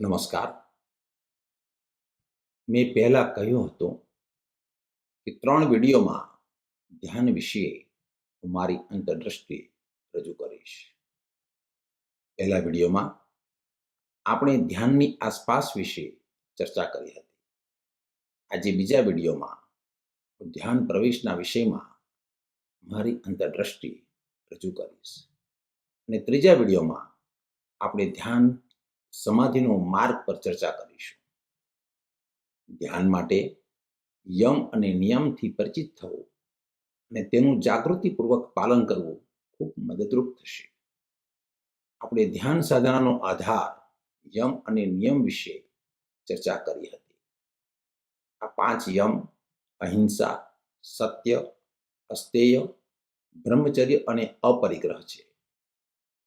નમસ્કાર. મેં પહેલાં કહ્યું હતું કે ત્રણ વિડીયોમાં ધ્યાન વિશે હું મારી અંતરદૃષ્ટિ રજૂ કરીશ. પહેલા વિડીયોમાં આપણે ધ્યાનની આસપાસ વિશે ચર્ચા કરી હતી. આજે બીજા વિડીયોમાં હું ધ્યાન પ્રવેશના વિષયમાં મારી અંતરદૃષ્ટિ રજૂ કરીશ. અને ત્રીજા વિડીયોમાં આપણે ધ્યાન સમાધિનો માર્ગ પર ચર્ચા કરીશું. ધ્યાન માટે યમ અને નિયમથી પરિચિત થવું અને તેનું જાગૃતિપૂર્વક પાલન કરવું ખૂબ મદદરૂપ થશે. આપણે ધ્યાન સાધનાનો આધાર યમ અને નિયમ વિશે ચર્ચા કરી હતી. આ પાંચ યમ અહિંસા, સત્ય, અસ્તેય, બ્રહ્મચર્ય અને અપરિગ્રહ છે.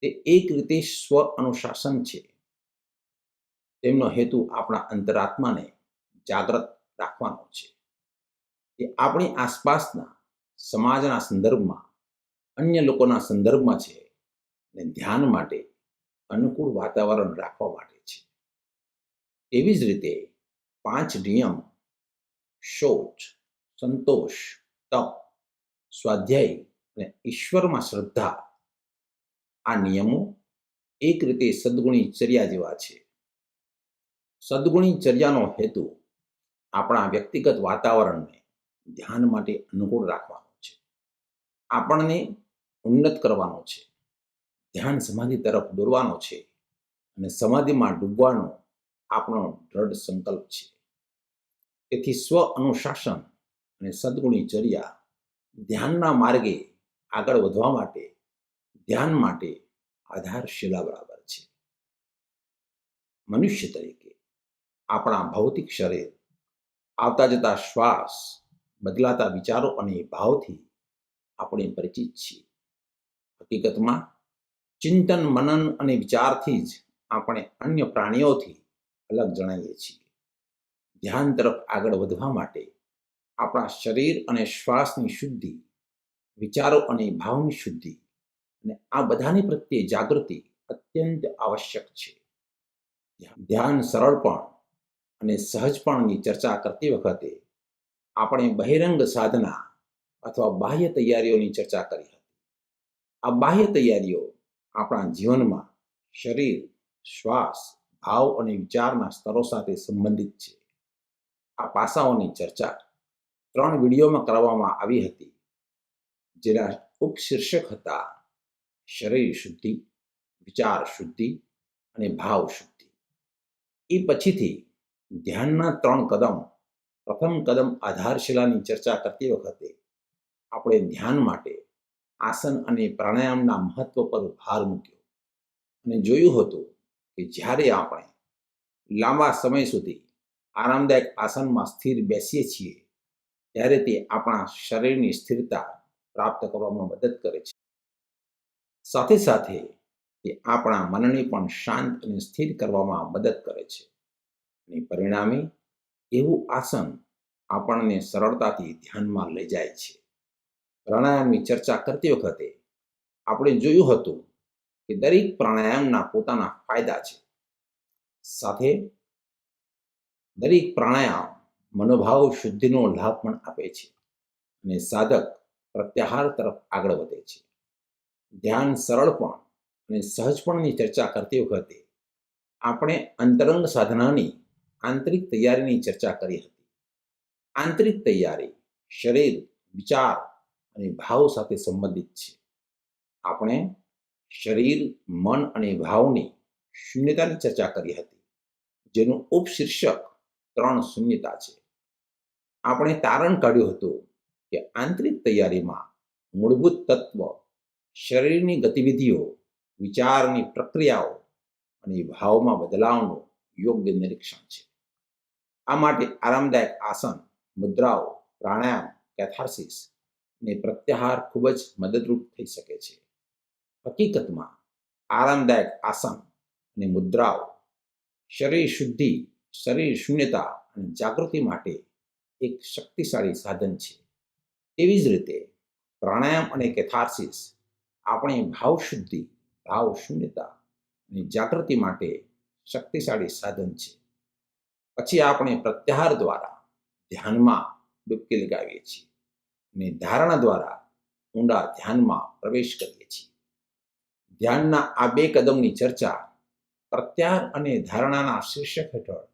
તે એક રીતે સ્વ અનુશાસન છે. તેમનો હેતુ આપણા અંતરાત્માને જાગ્રત રાખવાનો છે. એ આપણી આસપાસના સમાજના સંદર્ભમાં, અન્ય લોકોના સંદર્ભમાં છે અને ધ્યાન માટે અનુકૂળ વાતાવરણ રાખવા માટે છે. એવી જ રીતે પાંચ નિયમ, શોચ, સંતોષ, તપ, સ્વાધ્યાય અને ઈશ્વરમાં શ્રદ્ધા, આ નિયમો એક રીતે સદગુણી ચર્યા જેવા છે. સદગુણી ચર્યાનો હેતુ આપણા વ્યક્તિગત વાતાવરણને ધ્યાન માટે અનુકૂળ રાખવાનો છે. આપણને ઉન્નત કરવાનો છે. ધ્યાન સમાધિ તરફ દોરવાનો છે અને સમાધિમાં ડૂબવાનો આપણો દ્રઢ સંકલ્પ છે. તેથી સ્વ અનુશાસન અને સદગુણી ચર્યા ધ્યાનના માર્ગે આગળ વધવા માટે ધ્યાન માટે આધારશિલા બરાબર છે. મનુષ્ય તરીકે આપણા ભૌતિક શરીર આવતા જતા શ્વાસ, બદલાતા વિચારો અને ભાવથી આપણે પરિચિત છીએ. હકીકતમાં ચિંતન, મનન અને વિચારથી જ આપણે અન્ય પ્રાણીઓથી અલગ જણાઈએ છીએ. ધ્યાન તરફ આગળ વધવા માટે આપણા શરીર અને શ્વાસની શુદ્ધિ, વિચારો અને ભાવની શુદ્ધિ અને આ બધાની પ્રત્યે જાગૃતિ અત્યંત આવશ્યક છે. ધ્યાન સરળપણ અને સહજપણની ચર્ચા કરતી વખતે આપણે બહિરંગ સાધના અથવા બાહ્ય તૈયારીઓની ચર્ચા કરી હતી. આ બાહ્ય તૈયારીઓ આપણા જીવનમાં શરીર, શ્વાસ, ભાવ અને વિચારના સ્તરો સાથે સંબંધિત છે. આ પાસાઓની ચર્ચા ત્રણ વિડીયોમાં કરવામાં આવી હતી, જેના ઉપશીર્ષક હતા શરીર શુદ્ધિ, વિચાર શુદ્ધિ અને ભાવ શુદ્ધિ. એ પછીથી ધ્યાનના ત્રણ કદમ, પ્રથમ કદમ આધારશિલાની ચર્ચા કરતી વખતે આપણે ધ્યાન માટે આસન અને પ્રાણાયામના મહત્વ પર ભાર મૂક્યો. અને જોયું હતું કે જ્યારે આપણે લાંબા સમય સુધી આરામદાયક આસનમાં સ્થિર બેસીએ છીએ, ત્યારે તે આપણા શરીરની સ્થિરતા પ્રાપ્ત કરવામાં મદદ કરે છે. સાથે સાથે તે આપણા મનને પણ શાંત અને સ્થિર કરવામાં મદદ કરે છે. અને પરિણામે એવું આસન આપણને સરળતાથી ધ્યાનમાં લઈ જાય છે. પ્રાણાયામની ચર્ચા કરતી વખતે આપણે જોયું હતું કે દરેક પ્રાણાયામના પોતાના ફાયદા છે. સાથે દરેક પ્રાણાયામ મનોભાવ શુદ્ધિનો લાભ પણ આપે છે અને સાધક પ્રત્યાહાર તરફ આગળ વધે છે. ધ્યાન સરળપણ અને સહજપણની ચર્ચા કરતી વખતે આપણે અંતરંગ સાધનાની આંતરિક તૈયારીની ચર્ચા કરી હતી. આંતરિક તૈયારી શરીર, વિચાર અને ભાવ સાથે સંબંધિત છે. આપણે શરીર, મન અને ભાવની શૂન્યતાની ચર્ચા કરી હતી, જેનું ઉપશીર્ષક ત્રણ શૂન્યતા છે. આપણે તારણ કાઢ્યું હતું કે આંતરિક તૈયારીમાં મૂળભૂત તત્વ, શરીરની ગતિવિધિઓ, વિચારની પ્રક્રિયાઓ અને ભાવમાં બદલાવનું યોગ્ય નિરીક્ષણ છે. આ માટે આરામદાયક આસન, મુદ્રાઓ, પ્રાણાયામ કેથાર્સિસ ને પ્રત્યાહાર ખૂબ જ મદદરૂપ થઈ શકે છે. હકીકતમાં આરામદાયક આસન અને મુદ્રાઓ શરીર શુદ્ધિ, શરીર શૂન્યતા અને જાગૃતિ માટે એક શક્તિશાળી સાધન છે. તેવી જ રીતે પ્રાણાયામ અને કેથાર્સિસ આપણે ભાવ શુદ્ધિ, ભાવ શૂન્યતા અને જાગૃતિ માટે શક્તિશાળી સાધન છે. પછી આપણે પ્રત્યાહાર દ્વારા ધ્યાનમાં ડૂબકી લગાવીએ છીએ અને ધારણા દ્વારા ઊંડા ધ્યાનમાં પ્રવેશ કરીએ છીએ. ધ્યાનના આ બે કદમની ચર્ચા પ્રત્યાહાર અને ધારણાના શીર્ષક હેઠળ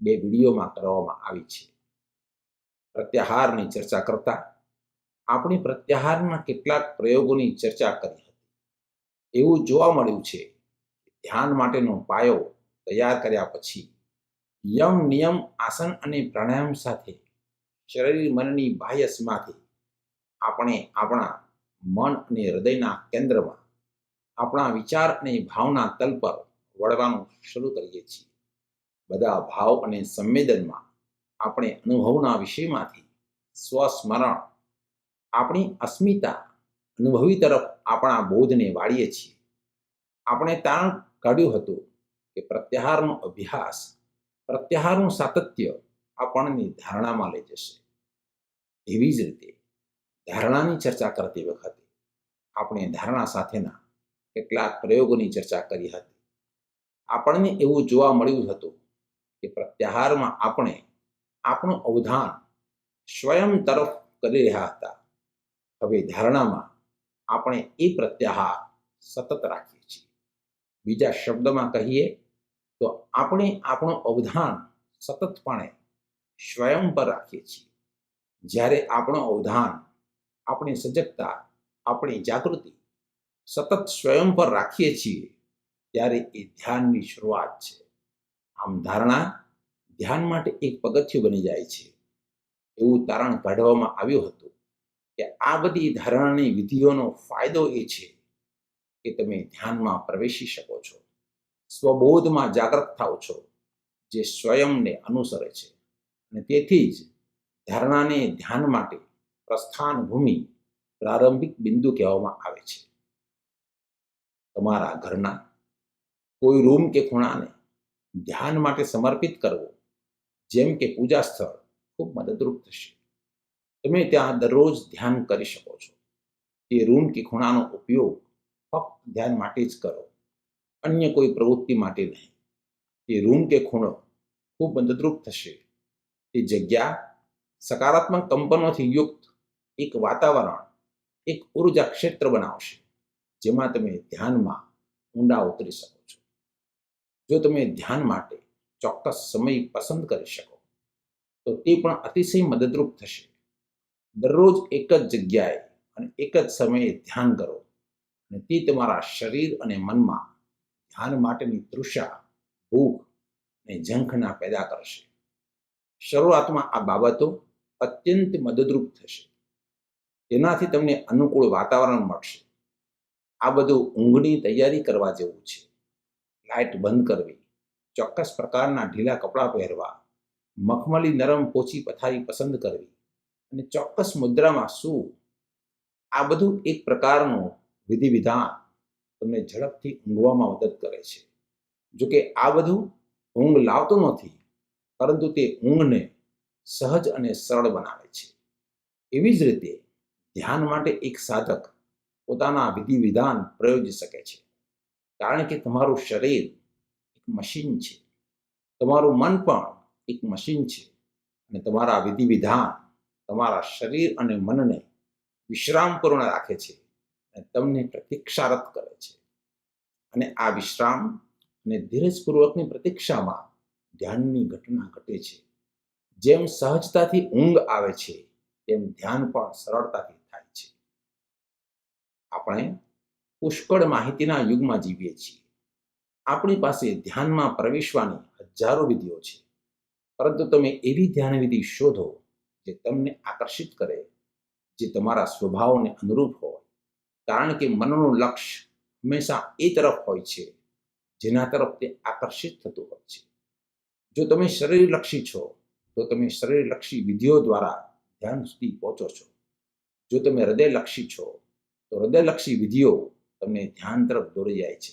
બે વિડીયોમાં કરવામાં આવી છે. પ્રત્યાહારની ચર્ચા કરતા આપણે પ્રત્યાહારના કેટલાક પ્રયોગોની ચર્ચા કરી હતી. એવું જોવા મળ્યું છે ધ્યાન માટેનો પાયો તૈયાર કર્યા પછી યમ, નિયમ, આસન અને પ્રાણાયામ સાથે શરીર મનની બાહ્યસીમાંથી આપણે આપણા મન અને હૃદયના કેન્દ્રમાં આપણા વિચાર અને ભાવના તલ પર વળવાનું શરૂ કરીએ છીએ. બધા ભાવ અને સંવેદનમાં આપણે અનુભવના વિષયમાંથી સ્વસ્મરણ, આપણી અસ્મિતા અનુભવી તરફ આપણા બોધને વાળીએ છીએ. આપણે તારણ કાઢ્યું હતું કે પ્રત્યાહારનો અભ્યાસ પ્રત્યાહારનું સાતત્ય આપણને ધારણામાં લઈ જશે. એવી જ રીતે ધારણાની ચર્ચા કરતી વખતે આપણે ધારણા સાથેના કેટલાક પ્રયોગોની ચર્ચા કરી હતી. આપણને એવું જોવા મળ્યું હતું કે પ્રત્યાહારમાં આપણે આપણું અવધાન સ્વયં તરફ કરી રહ્યા હતા. હવે ધારણામાં આપણે એ પ્રત્યાહાર સતત રાખીએ છીએ. બીજા શબ્દમાં કહીએ તો આપણે આપણું અવધાન સતતપણે સ્વયં પર રાખીએ છીએ. જ્યારે આપણો અવધાન, આપણી સજગતા આપણી જાગૃતિ સતત સ્વયં પર રાખીએ છીએ, ત્યારે એ ધ્યાનની શરૂઆત છે. આમ ધારણા ધ્યાન માટે એક પગથિયું બની જાય છે. એવું તારણ કાઢવામાં આવ્યું હતું કે આ બધી ધારણાની વિધિઓનો ફાયદો એ છે કે તમે ધ્યાનમાં પ્રવેશી શકો છો. સ્વબોધમાં જાગૃત થાવ છો, જે સ્વયંને અનુસરે છે. અને તેથી જ ધારણાને ધ્યાન માટે પ્રસ્થાન ભૂમિ પ્રારંભિક બિંદુ કહેવામાં આવે છે. તમારા ઘરના કોઈ રૂમ કે ખૂણાને ધ્યાન માટે સમર્પિત કરવો, જેમ કે પૂજા સ્થળ, ખૂબ મદદરૂપ થશે. તમે ત્યાં દરરોજ ધ્યાન કરી શકો છો. તે રૂમ કે ખૂણાનો ઉપયોગ ફક્ત ધ્યાન માટે જ કરો. અન્ય કોઈ પ્રવૃત્તિ માટે નહીં. તે રૂમ કે ખૂણો ખૂબ મદદરૂપ થશે. તે જગ્યા સકારાત્મક કંપનોથી યુક્ત એક વાતાવરણ, એક ઊર્જા ક્ષેત્ર બનાવશે, જેમાં તમે ધ્યાનમાં ઊંડા ઉતરી શકો છો. જો તમે ધ્યાન માટે ચોક્કસ સમય પસંદ કરી શકો, તો તે પણ અતિશય મદદરૂપ થશે. દરરોજ એક જ જગ્યાએ અને એક જ સમયે ધ્યાન કરો અને તે તમારા શરીર અને મનમાં ધ્યાન માટેની તૃષા, ભૂખ અને ઝંખના પેદા કરશે. શરૂઆતમાં આ બાબતો અત્યંત મદદરૂપ થશે. તેનાથી તમને અનુકૂળ વાતાવરણ મળશે. આ બધું ઊંઘની તૈયારી કરવા જેવું છે. લાઇટ બંધ કરવી, ચોક્કસ પ્રકારના ઢીલા કપડાં પહેરવા, મખમલી નરમ પોચી પથારી પસંદ કરવી અને ચોક્કસ મુદ્રામાં શું? આ બધું એક પ્રકારનું વિધિ વિધાન તમને ઝડપથી ઊંઘવામાં મદદ કરે છે. જોકે આ બધું ઊંઘ લાવતું નથી, પરંતુ તે ઊંઘને સહજ અને સરળ બનાવે છે. એવી જ રીતે ધ્યાન માટે એક સાધક પોતાના વિધિ વિધાન પ્રયોજી શકે છે. કારણ કે તમારું શરીર એક મશીન છે. તમારું મન પણ એક મશીન છે. અને તમારા વિધિ વિધાન તમારા શરીર અને મનને વિશ્રામપૂર્ણ રાખે છે. તમને પ્રતીક્ષારત કરે છે. અને આ વિશ્રામ અને ધીરજપૂર્વકની પ્રતીક્ષામાં ધ્યાનની ઘટના ઘટે છે. જેમ સહજતાથી ઊંઘ આવે છે, તેમ ધ્યાન પણ સરળતાથી થાય છે. આપણે પુષ્કળ માહિતીના યુગમાં જીવીએ છીએ. આપણી પાસે ધ્યાનમાં પ્રવેશવાની હજારો વિધિઓ છે. પરંતુ તમે એવી ધ્યાન વિધિ શોધો જે તમને આકર્ષિત કરે, જે તમારા સ્વભાવને અનુરૂપ હોય. કારણ કે મનનું લક્ષ્ય હંમેશા એ તરફ હોય છે, જેના તરફ તે આકર્ષિત થતું હોય છે. જો તમે શરીરલક્ષી છો, તો તમે શરીરલક્ષી વિધિઓ દ્વારા ધ્યાન સુધી પહોંચો છો. જો તમે હૃદયલક્ષી છો, તો હૃદયલક્ષી વિધિઓ તમને ધ્યાન તરફ દોરી જાય છે.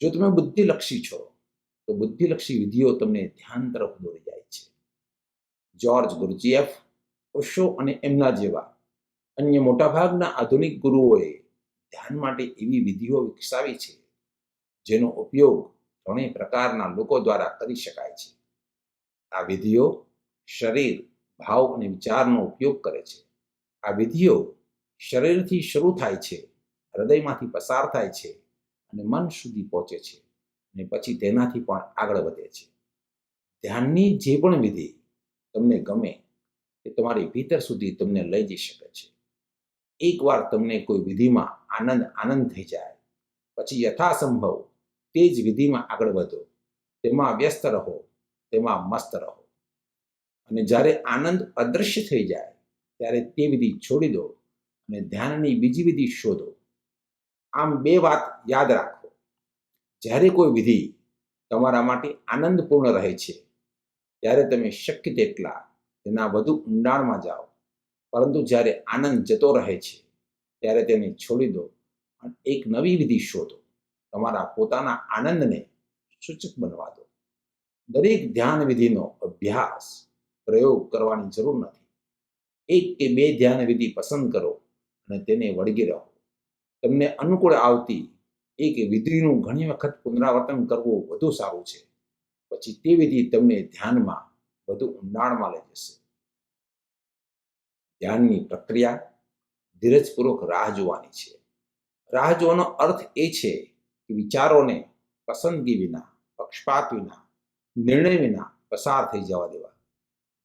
જો તમે બુદ્ધિલક્ષી છો, તો બુદ્ધિલક્ષી વિધિઓ તમને ધ્યાન તરફ દોરી જાય છે. જ્યોર્જ ગુરજીએફ ઓશો અને એમના જેવા અન્ય મોટાભાગના આધુનિક ગુરુઓએ ધ્યાન માટે એવી વિધિઓ વિકસાવી છે, જેનો ઉપયોગ ત્રણેય પ્રકારના લોકો દ્વારા કરી શકાય છે. આ વિધિઓ શરીર, ભાવ અને વિચારનો ઉપયોગ કરે છે. આ વિધિઓ શરીરથી શરૂ થાય છે, હૃદયમાંથી પસાર થાય છે અને મન સુધી પહોંચે છે અને પછી તેનાથી પણ આગળ વધે છે. ધ્યાનની જે પણ વિધિ તમને ગમે તે તમારી ભીતર સુધી તમને લઈ જઈ શકે છે. એકવાર તમને કોઈ વિધિમાં આનંદ આનંદ થઈ જાય. પછી યથાસંભવ તે જ વિધિમાં આગળ વધો. તેમાં વ્યસ્ત રહો, તેમાં મસ્ત રહો. અને જ્યારે આનંદ અદૃશ્ય થઈ જાય, ત્યારે તે વિધિ છોડી દો અને ધ્યાનની બીજી વિધિ શોધો. આમ બે વાત યાદ રાખો. જ્યારે કોઈ વિધિ તમારા માટે આનંદપૂર્ણ રહે છે, ત્યારે તમે શક્ય તેટલા તેના વધુ ઊંડાણમાં જાઓ. પરંતુ જ્યારે આનંદ જતો રહે છે ત્યારે તેને છોડી દો. અને એક નવી વિધિ શોધો. તમારા પોતાના આનંદને સૂચક બનવા દો. દરેક ધ્યાન વિધિનો અભ્યાસ પ્રયોગ કરવાની જરૂર નથી. એક કે બે ધ્યાન વિધિ પસંદ કરો અને તેને વળગી રહો. તમને અનુકૂળ આવતી એક વિધિનું ઘણી વખત પુનરાવર્તન કરવું વધુ સારું છે. પછી તે વિધિ તમને ધ્યાનમાં વધુ ઊંડાણમાં લઈ જશે. ધ્યાનની પ્રક્રિયા ધીરજપૂર્વક રાહ જોવાની છે. રાહ જોવાનો અર્થ એ છે કે વિચારોને પસંદગી વિના, પક્ષપાત વિના, નિર્ણય વિના પસાર થઈ જવા દેવા.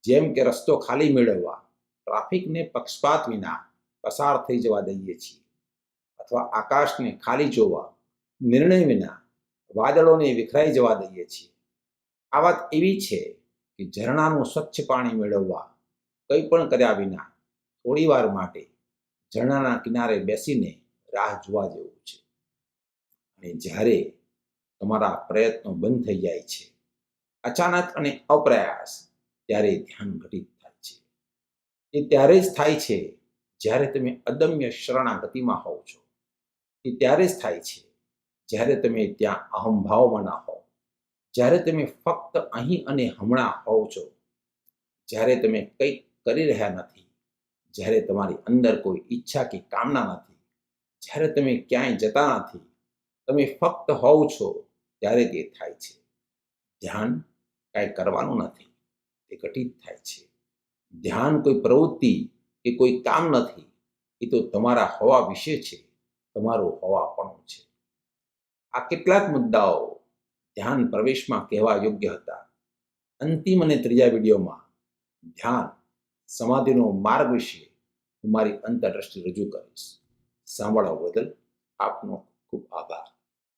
જેમ કે રસ્તો ખાલી મેળવવા, ટ્રાફિકને પક્ષપાત વિના પસાર થઈ જવા દઈએ છીએ. અથવા આકાશને ખાલી જોવા, નિર્ણય વિના વાદળોને વિખરાઈ જવા દઈએ છીએ. આ વાત એવી છે કે ઝરણાનું સ્વચ્છ પાણી મેળવવા કંઈ પણ કર્યા વિના થોડી વાર માટે ઝરણાના કિનારે બેસીને રાહ જોવા જેવું છે. અને જ્યારે તમારા પ્રયત્નો બંધ થઈ જાય છે, અચાનક અને અપ્રયાસ ત્યારે ધ્યાન ઘટિત થાય છે. એ ત્યારે જ થાય છે જ્યારે તમે અદમ્ય શરણાગતિમાં હોવ છો. એ ત્યારે જ થાય છે જ્યારે તમે ત્યાં અહમભાવમાં ના હોવ. જ્યારે તમે ફક્ત અહીં અને હમણાં હોવ છો, જ્યારે તમે કંઈક કરી રહ્યા નથી જ્યારે તમારી અંદર કોઈ ઈચ્છા કે કામના નથી, જ્યારે તમે ક્યાંય જતા નથી, તમે ફક્ત હોવ છો ત્યારે તે થાય છે. ધ્યાન કાંઈ કરવાનું નથી, તે ઘટિત થાય છે. ધ્યાન કોઈ પ્રવૃત્તિ કે કોઈ કામ નથી, એ તો તમારા હોવા વિશે છે, તમારું હોવાપણું છે. આ કેટલાક મુદ્દાઓ ધ્યાન પ્રવેશમાં કહેવા યોગ્ય હતા. અંતિમ અને ત્રીજા વિડીયોમાં ધ્યાન સમાધિનો માર્ગ વિશે હું મારી અંતરદ્રષ્ટિ રજૂ કરીશ. સાંભળવા બદલ આપનો ખૂબ આભાર.